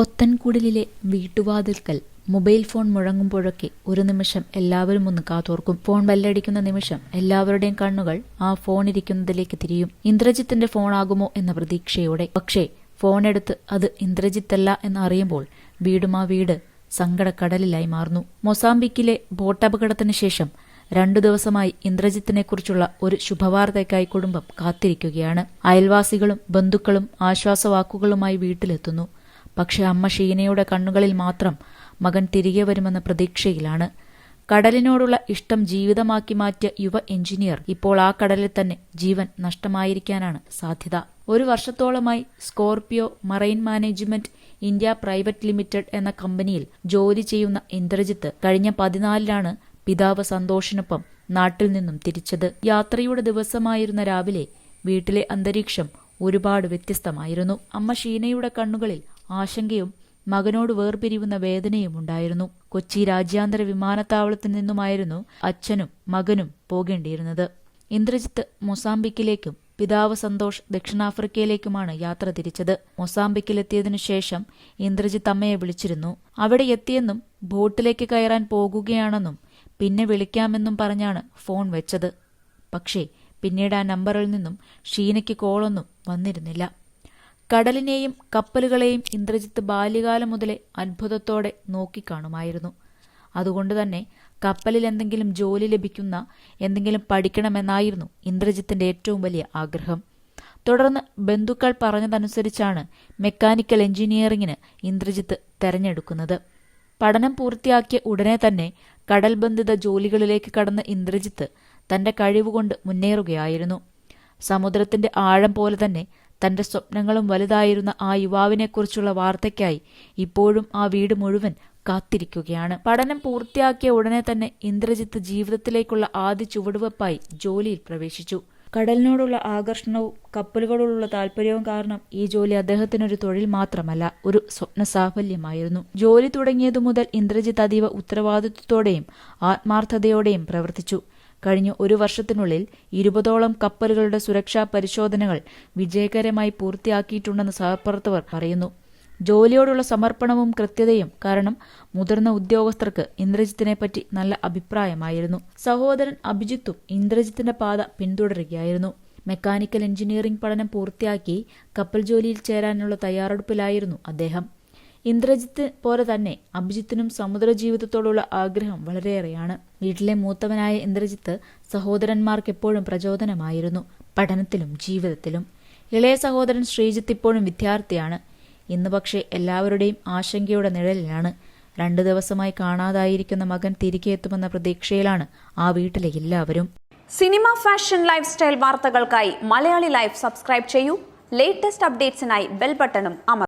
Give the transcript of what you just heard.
പൊത്തൻകുടിലിലെ വീട്ടുവാതിൽക്കൽ mobile phone മുഴങ്ങുമ്പോഴൊക്കെ ഒരു നിമിഷം എല്ലാവരും ഒന്ന് കാതോർക്കും. ഫോൺ ബെല്ലടിക്കുന്ന നിമിഷം എല്ലാവരുടെയും കണ്ണുകൾ ആ ഫോൺ ഇരിക്കുന്നതിലേക്ക് തിരിയും. ഇന്ദ്രജിത്തിന്റെ ഫോണാകുമോ എന്ന പ്രതീക്ഷയോടെ. പക്ഷേ ഫോൺ എടുത്ത് അത് ഇന്ദ്രജിത്തല്ല എന്നറിയുമ്പോൾ വീടുമാ വീട് സങ്കടക്കടലിലായി മാറുന്നു. മൊസാംബിക്കിലെ ബോട്ടപകടത്തിന് ശേഷം രണ്ടു ദിവസമായി ഇന്ദ്രജിത്തിനെക്കുറിച്ചുള്ള ഒരു ശുഭവാർത്തയ്ക്കായി കുടുംബം കാത്തിരിക്കുകയാണ്. അയൽവാസികളും ബന്ധുക്കളും ആശ്വാസവാക്കുകളുമായി വീട്ടിലെത്തുന്നു. പക്ഷെ അമ്മ ഷീനയുടെ കണ്ണുകളിൽ മാത്രം മകൻ തിരികെ വരുമെന്ന പ്രതീക്ഷയിലാണ്. കടലിനോടുള്ള ഇഷ്ടം ജീവിതമാക്കി മാറ്റിയ യുവ എഞ്ചിനീയർ ഇപ്പോൾ ആ കടലിൽ തന്നെ ജീവൻ നഷ്ടമായിരിക്കാനാണ് സാധ്യത. ഒരു വർഷത്തോളമായി Scorpio marine management India private limited എന്ന കമ്പനിയിൽ ജോലി ചെയ്യുന്ന ഇന്ദ്രജിത്ത് കഴിഞ്ഞ പതിനാലിലാണ് പിതാവ് സന്തോഷിനൊപ്പം നാട്ടിൽ നിന്നും തിരിച്ചത്. യാത്രയുടെ ദിവസമായിരുന്ന രാവിലെ വീട്ടിലെ അന്തരീക്ഷം ഒരുപാട് വ്യത്യസ്തമായിരുന്നു. അമ്മ ഷീനയുടെ കണ്ണുകളിൽ ആശങ്കയും മകനോട് വേർപിരിവുന്ന വേദനയും ഉണ്ടായിരുന്നു. കൊച്ചി രാജ്യാന്തര വിമാനത്താവളത്തിൽ നിന്നുമായിരുന്നു അച്ഛനും മകനും പോകേണ്ടിയിരുന്നത്. ഇന്ദ്രജിത്ത് മൊസാംബിക്കിലേക്കും പിതാവ് സന്തോഷ് ദക്ഷിണാഫ്രിക്കയിലേക്കുമാണ് യാത്ര തിരിച്ചത്. മൊസാംബിക്കിലെത്തിയതിനു ശേഷം ഇന്ദ്രജിത്ത് അമ്മയെ വിളിച്ചിരുന്നു. അവിടെ എത്തിയെന്നും ബോട്ടിലേക്ക് കയറാൻ പോകുകയാണെന്നും പിന്നെ വിളിക്കാമെന്നും പറഞ്ഞാണ് ഫോൺ വെച്ചത്. പക്ഷേ പിന്നീട് ആ നമ്പറിൽ നിന്നും ഷീനയ്ക്ക് കോളൊന്നും വന്നിരുന്നില്ല. കടലിനെയും കപ്പലുകളെയും ഇന്ദ്രജിത്ത് ബാല്യകാലം മുതലേ അത്ഭുതത്തോടെ നോക്കിക്കാണുമായിരുന്നു. അതുകൊണ്ട് തന്നെ കപ്പലിൽ എന്തെങ്കിലും ജോലി ലഭിക്കുന്ന എന്തെങ്കിലും പഠിക്കണമെന്നായിരുന്നു ഇന്ദ്രജിത്തിന്റെ ഏറ്റവും വലിയ ആഗ്രഹം. തുടർന്ന് ബന്ധുക്കൾ പറഞ്ഞതനുസരിച്ചാണ് മെക്കാനിക്കൽ എഞ്ചിനീയറിംഗിന് ഇന്ദ്രജിത്ത് തെരഞ്ഞെടുക്കുന്നത്. പഠനം പൂർത്തിയാക്കിയ ഉടനെ തന്നെ കടൽബന്ധിത ജോലികളിലേക്ക് കടന്ന ഇന്ദ്രജിത്ത് തന്റെ കഴിവുകൊണ്ട് മുന്നേറുകയായിരുന്നു. സമുദ്രത്തിന്റെ ആഴം പോലെ തന്നെ തന്റെ സ്വപ്നങ്ങളും വലുതായിരുന്ന ആ യുവാവിനെക്കുറിച്ചുള്ള വാർത്തയ്ക്കായി ഇപ്പോഴും ആ വീട് മുഴുവൻ കാത്തിരിക്കുകയാണ്. പഠനം പൂർത്തിയാക്കിയ ഉടനെ തന്നെ ഇന്ദ്രജിത്ത് ജീവിതത്തിലേക്കുള്ള ആദ്യ ചുവടുവെപ്പായി ജോലിയിൽ പ്രവേശിച്ചു. കടലിനോടുള്ള ആകർഷണവും കപ്പലുകളോടുള്ള താല്പര്യവും കാരണം ഈ ജോലി അദ്ദേഹത്തിനൊരു തൊഴിൽ മാത്രമല്ല ഒരു സ്വപ്ന സാഫല്യമായിരുന്നു. ജോലി തുടങ്ങിയതു മുതൽ ഇന്ദ്രജിത്ത് അതീവ ഉത്തരവാദിത്വത്തോടെയും ആത്മാർത്ഥതയോടെയും പ്രവർത്തിച്ചു. കഴിഞ്ഞ ഒരു വർഷത്തിനുള്ളിൽ ഇരുപതോളം കപ്പലുകളുടെ സുരക്ഷാ പരിശോധനകൾ വിജയകരമായി പൂർത്തിയാക്കിയിട്ടുണ്ടെന്ന് സഹപ്രവർത്തകർ പറയുന്നു. ജോലിയോടുള്ള സമർപ്പണവും കൃത്യതയും കാരണം മുതിർന്ന ഉദ്യോഗസ്ഥർക്ക് ഇന്ദ്രജിത്തിനെ പറ്റി നല്ല അഭിപ്രായമായിരുന്നു. സഹോദരൻ അഭിജിത്തും ഇന്ദ്രജിത്തിന്റെ പാത പിന്തുടരുകയായിരുന്നു. മെക്കാനിക്കൽ എഞ്ചിനീയറിംഗ് പഠനം പൂർത്തിയാക്കി കപ്പൽ ജോലിയിൽ ചേരാനുള്ള തയ്യാറെടുപ്പിലായിരുന്നു അദ്ദേഹം. ഇന്ദ്രജിത്ത് പോലെ തന്നെ അഭിജിത്തിനും സമുദ്ര ജീവിതത്തോടുള്ള ആഗ്രഹം വളരെയേറെയാണ്. വീട്ടിലെ മൂത്തവനായ ഇന്ദ്രജിത്ത് സഹോദരന്മാർക്ക് എപ്പോഴും പ്രചോദനമായിരുന്നു. പഠനത്തിലും ജീവിതത്തിലും. ഇളയ സഹോദരൻ ശ്രീജിത്ത് ഇപ്പോഴും വിദ്യാർത്ഥിയാണ്. ഇന്ന് പക്ഷേ എല്ലാവരുടെയും ആശങ്കയുടെ നിഴലിലാണ്. രണ്ടു ദിവസമായി കാണാതായിരിക്കുന്ന മകൻ തിരികെ എത്തുമെന്ന പ്രതീക്ഷയിലാണ് ആ വീട്ടിലെ എല്ലാവരും. സിനിമ ഫാഷൻ ലൈഫ് സ്റ്റൈൽ വാർത്തകൾക്കായി മലയാളി ലൈഫ് സബ്സ്ക്രൈബ് ചെയ്യൂ. ലേറ്റസ്റ്റ് അപ്ഡേറ്റ്സിനായി ബെൽ ബട്ടണും അമർ